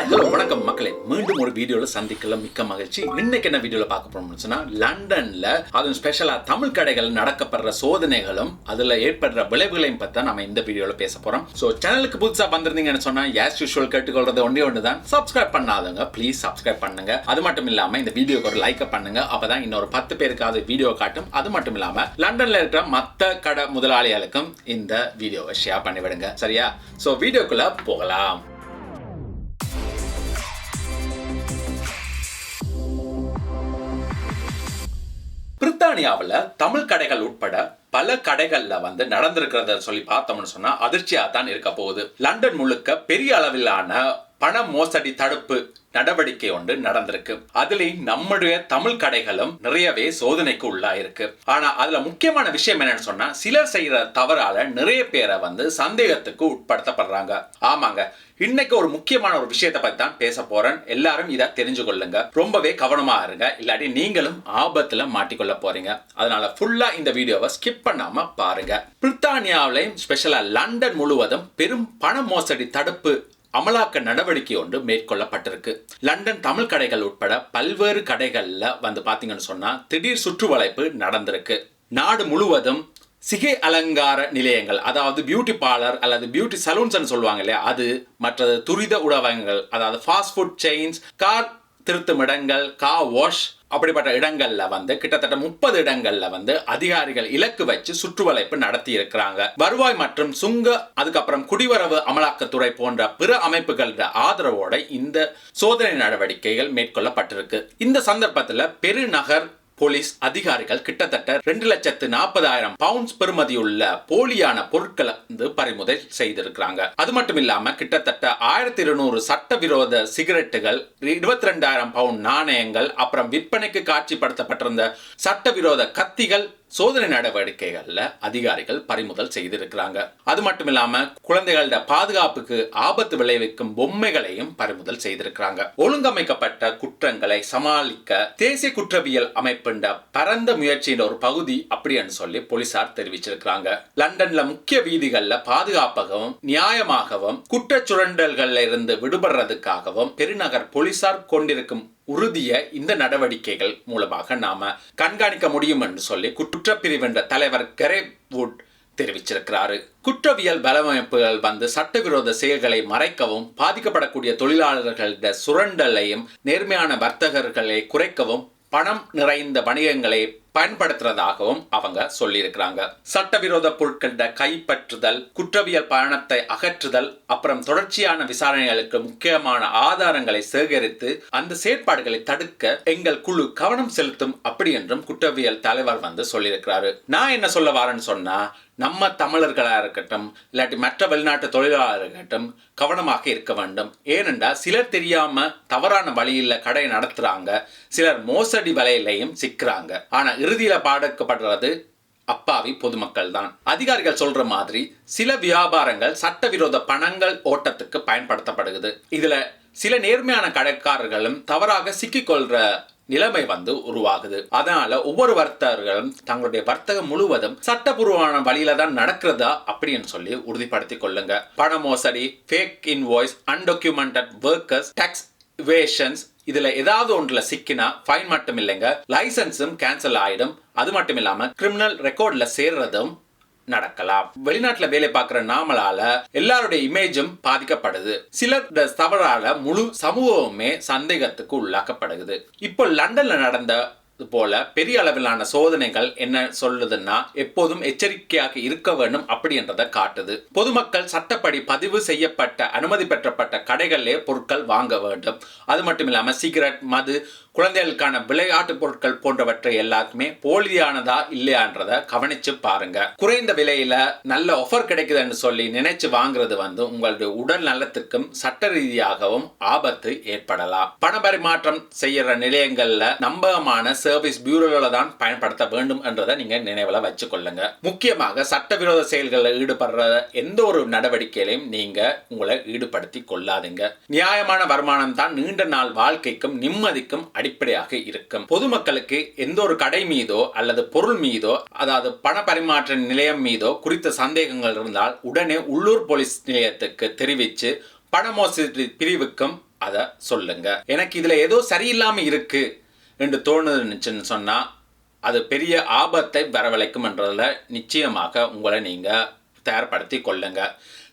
Hi hello வணக்கம் மக்களே. மீண்டும் ஒரு வீடியோல சந்திக்கல மிக்க மகிழ்ச்சி. இன்னைக்கு என்ன வீடியோல பார்க்க போறோம்னு சொன்னா லண்டன்ல அதுவும் ஸ்பெஷலா தமிழ் கடைகள் நடக்கப்படுற சோதனைகளும் அதுல ஏற்படுற விளைவுகளையும் பற்றி நம்ம இந்த வீடியோல பேச போறோம். சோ சேனலுக்கு புதுசா வந்திருந்தீங்கன்னு சொன்னா யாஸ் யூஷுவல் கேட்டுக்கொள்றது ஒன்றே ஒன்று தான் சப்ஸ்கிரைப் பண்ணாதவங்க ப்ளீஸ் சப்ஸ்கிரைப் பண்ணுங்க. அது மட்டும் இல்லாம இந்த வீடியோக்கு ஒரு லைக் பண்ணுங்க. அப்பதான் இன்னொரு பத்து பேருக்காவது வீடியோ காட்டும். அது மட்டும் இல்லாம லண்டன்ல இருக்கிற மத்த கடை முதலாளிகளுக்கும் இந்த வீடியோவை ஷேர் பண்ணிவிடுங்க. சரியா? சோ வீடியோக்குள்ள போகலாம். பிரித்தானியாவில் தமிழ் கடைகள் உட்பட பல கடைகளில் வந்து நடந்திருக்கிறத சொல்லி பார்த்தோம்னு சொன்னா அதிர்ச்சியாக தான் இருக்க போகுது. லண்டன் முழுக்க பெரிய அளவிலான பண மோசடி தடுப்பு நடவடிக்கை ஒன்று நடந்திருக்கு. அதுல நம்முடைய தமிழ் கடைகளும் நிறையவே சோதனைக்கு உள்ளாயிருக்கு. ஆனா அதுல முக்கியமான விஷயம் என்னன்னு சொன்னா சிலர் செய்யற தவறால நிறைய பேரை வந்து சந்தேகத்துக்கு உட்படுத்தப்படுறாங்க. ஆமாங்க. இன்னைக்கு ஒரு முக்கியமான ஒரு விஷயத்தை பத்தி தான் பேச போறேன். எல்லாரும் இதை தெரிஞ்சு கொள்ளுங்க. ரொம்பவே கவனமா இருங்க. இல்லாட்டி நீங்களும் ஆபத்துல மாட்டிக்கொள்ள போறீங்க. அதனால ஃபுல்லா இந்த வீடியோவை ஸ்கிப் பண்ணாம பாருங்க. பிரித்தானியாவிலையும் ஸ்பெஷலா லண்டன் முழுவதும் பெரும் பண மோசடி தடுப்பு அமலாக்க நடவடிக்கை ஒன்று மேற்கொள்ளப்பட்டிருக்கு. லண்டன் தமிழ் கடைகள் உட்பட பல்வேறு கடைகளில் வந்து பார்த்தீங்கன்னு சொன்னால் திடீர் சுற்றுவளைப்பு நடந்திருக்கு. நாடு முழுவதும் சிகை அலங்கார நிலையங்கள் அதாவது பியூட்டி பார்லர் அல்லது பியூட்டி சலூன்ஸ் சொல்லுவாங்க இல்லையா அது மற்றது துரித உணவகங்கள் அதாவது ஃபாஸ்ட் ஃபுட் செயின்ஸ் கார் திருத்தும் இடங்கள் கா வாஷ் அப்படிப்பட்ட இடங்கள்ல வந்து கிட்டத்தட்ட முப்பது இடங்கள்ல வந்து அதிகாரிகள் இலக்கு வச்சு சுற்றுவளைப்பு நடத்தி இருக்கிறாங்க வருவாய் மற்றும் சுங்க அதுக்கப்புறம் குடிவரவு அமலாக்கத்துறை போன்ற பிற அமைப்புகளோட ஆதரவோட இந்த சோதனை நடவடிக்கைகள் மேற்கொள்ளப்பட்டிருக்கு. இந்த சந்தர்ப்பத்தில் பெருநகர் போலீஸ் அதிகாரிகள் கிட்டத்தட்ட ரெண்டு லட்சத்து நாற்பதாயிரம் பவுண்ட்ஸ் பெறுமதியுள்ள போலியான பொருட்களை வந்து பறிமுதல் செய்திருக்கிறாங்க. அது மட்டும் இல்லாம கிட்டத்தட்ட ஆயிரத்தி இருநூறு சட்டவிரோத சிகரெட்டுகள் இருபத்தி ரெண்டாயிரம் பவுண்ட் நாணயங்கள் அப்புறம் விற்பனைக்கு காட்சிப்படுத்தப்பட்டிருந்த சட்டவிரோத கத்திகள் சோதனை நடவடிக்கைகள்ல அதிகாரிகள் பறிமுதல் செய்திருக்கிறாங்க. அது மட்டும் இல்லாம குழந்தைகளோட பாதுகாப்புக்கு ஆபத்து விளைவிக்கும் பொம்மைகளையும் பறிமுதல் செய்திருக்கிறாங்க. ஒழுங்கமைக்கப்பட்ட குற்றங்களை சமாளிக்க தேசிய குற்றவியல் அமைப்பின் பரந்த முயற்சியின் ஒரு பகுதி அப்படின்னு சொல்லி போலீசார் தெரிவிச்சிருக்கிறாங்க. லண்டன்ல முக்கிய வீதிகள்ல பாதுகாப்பாகவும் நியாயமாகவும் குற்ற சுரண்டல்கள்ல இருந்து விடுபடுறதுக்காகவும் பெருநகர் போலீசார் கொண்டிருக்கும் உறுதிய இந்த நடவடிக்கைகள் மூலமாக நாம கண்காணிக்க முடியும் என்று சொல்லி குற்றப்பிரிவு என்ற தலைவர் கரேவுட் தெரிவிச்சிருக்கிறாரு. குற்றவியல் பலமைப்புகள் வந்து சட்டவிரோத செயல்களை மறைக்கவும் பாதிக்கப்படக்கூடிய தொழிலாளர்களிட சுரண்டலையும் நேர்மையான வர்த்தகர்களை குறைக்கவும் பணம் நிறைந்த வணிகங்களை பயன்படுத்துறதாகவும் அவங்க சொல்லியிருக்கிறாங்க. சட்டவிரோத பொருட்கள கைப்பற்றுதல் குற்றவியல் பயணத்தை அகற்றுதல் அப்புறம் தொடர்ச்சியான விசாரணைகளுக்கு முக்கியமான ஆதாரங்களை சேகரித்து அந்த செயற்பாடுகளை தடுக்க எங்கள் குழு கவனம் செலுத்தும் அப்படி என்றும் குற்றவியல் தலைவர் வந்து சொல்லியிருக்கிறாரு. நான் என்ன சொல்ல வரேன்னு சொன்னா நம்ம தமிழர்களா இருக்கட்டும் இல்லாட்டி மற்ற வெளிநாட்டு தொழிலாளர் இருக்கட்டும் கவனமாக இருக்க வேண்டும். ஏனென்றால் சிலர் தெரியாம தவறான வழியில கடை நடத்துறாங்க சிலர் மோசடி வலையிலையும் சிக்கிறாங்க. ஆனா இறுதியில் பாடக்கப்படுறது அப்பாவி பொதுமக்கள் தான் அதிகாரிகள் சொல்ற மாதிரி சில வியாபாரங்கள் சட்டவிரோத பணங்கள் ஓட்டத்துக்கு பயன்படுத்தப்படுகிறது. இதுல சில நேர்மையான கடைக்காரர்களும் தவறாக சிக்கிக்கொள்ற நிலைமை வந்து உருவாகுது. அதனால ஒவ்வொரு வர்த்தகர்களும் தங்களுடைய வர்த்தகம் முழுவதும் சட்டபூர்வமான வழியில தான் நடக்கிறதா அப்படின்னு சொல்லி உறுதிப்படுத்தி கொள்ளுங்க. பண மோசடி fake invoice undocumented workers tax evasions இதுல ஏதாவது ஒன்றுல சிக்கினா ஃபைன் மட்டும் இல்லைங்க லைசன்ஸும் கேன்சல் ஆயிடும். அது மட்டும் இல்லாம கிரிமினல் ரெக்கார்ட்ல சேர்றதும் நடக்கலாம். வெளிநாட்டுல வேலை பார்க்கிற நாமளால எல்லாருடைய இமேஜும் பாதிக்கப்படுது. சிலர் தவறால முழு சமூகமே சந்தேகத்துக்கு உள்ளாக்கப்படுகிறது இப்போ லண்டன்ல நடந்த போல பெரிய அளவிலான சோதனைகள் என்ன சொல்லுதுன்னா எப்போதும் எச்சரிக்கையாக இருக்க வேண்டும் அப்படின்றத காட்டுது. பொதுமக்கள் சட்டப்படி பதிவு செய்யப்பட்ட அனுமதி பெற்றப்பட்ட கடைகளிலே பொருட்கள் வாங்க வேண்டும். அது மட்டும் இல்லாம சிகரெட் மது குழந்தைகளுக்கான விளையாட்டு பொருட்கள் போன்றவற்றை எல்லாத்துமே போலியானதா இல்லையான்றத கவனிச்சு பாருங்க. குறைந்த விலையில நல்ல ஆஃபர் கிடைக்குதுன்னு சொல்லி நினைச்சு வாங்குறது வந்து உங்களுடைய உடல் நலத்துக்கும் சட்ட ரீதியாகவும் ஆபத்து ஏற்படலாம். பண பரிமாற்றம் செய்யற நிலையங்கள்ல நம்பகமான சர்வீஸ் பியூரோவில் தான் பயன்படுத்த வேண்டும் என்றதை நீங்க நினைவில் வச்சுக்கொள்ளுங்க. முக்கியமாக சட்டவிரோத செயல்களில் ஈடுபடுற எந்த ஒரு நடவடிக்கையிலையும் நீங்க உங்களை ஈடுபடுத்தி கொள்ளாதீங்க. நியாயமான வருமானம் தான் நீண்ட நாள் வாழ்க்கைக்கும் நிம்மதிக்கும் அடிப்படையாக இருக்கும். பொதுமக்களுக்கு எந்த ஒரு கடை மீதோ அல்லது பொருள் மீதோ அதாவது பண பரிமாற்ற நிலையம் மீதோ குறித்த சந்தேகங்கள் இருந்தால் உடனே உள்ளூர் போலீஸ் நிலையத்துக்கு தெரிவித்து பண மோசடி பிரிவுக்கும் அதை சொல்லுங்க. எனக்கு இதுல ஏதோ சரியில்லாம இருக்கு. என்று தோணுச்சுன்னு சொன்னா அது பெரிய ஆபத்தை வரவழைக்கும் என்றதுல நிச்சயமாக உங்களை நீங்க தயார்படுத்தி கொள்ளுங்க.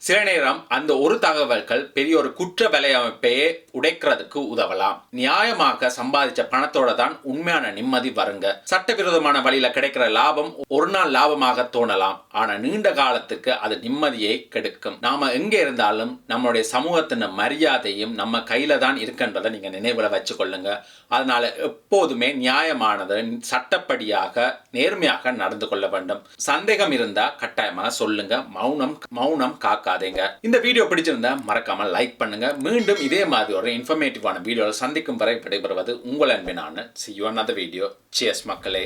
சில நேரம் அந்த ஒரு தகவல்கள் பெரிய ஒரு குற்ற வலையமைப்பையே உடைக்கிறதுக்கு உதவலாம். நியாயமாக சம்பாதிச்ச பணத்தோட தான் உண்மையான நிம்மதி வருங்க. சட்டவிரோதமான வழியில கிடைக்கிற லாபம் ஒரு நாள் லாபமாக தோணலாம். ஆனா நீண்ட காலத்துக்கு அது நிம்மதியை கெடுக்கும். நாம எங்க இருந்தாலும் நம்மளுடைய சமூகத்தின் மரியாதையும் நம்ம கையில தான் இருக்குன்றதை நீங்க நினைவுல வச்சுக்கொள்ளுங்க. அதனால எப்போதுமே நியாயமானது சட்டப்படியாக நேர்மையாக நடந்து கொள்ள வேண்டும். சந்தேகம் இருந்தா கட்டாயமாக சொல்லுங்க. மௌனம் மௌனம் காக்க மறக்காதீங்க. இந்த வீடியோ பிடிச்சிருந்தா மறக்காம லைக் பண்ணுங்க. மீண்டும் இதே மாதிரி ஒரு இன்ஃபர்மேட்டிவான வீடியோவில் சந்திக்கும் வரை விடைபெறுவது உங்கள் அன்பினான சி யூ வீடியோ சியஸ் மக்களே.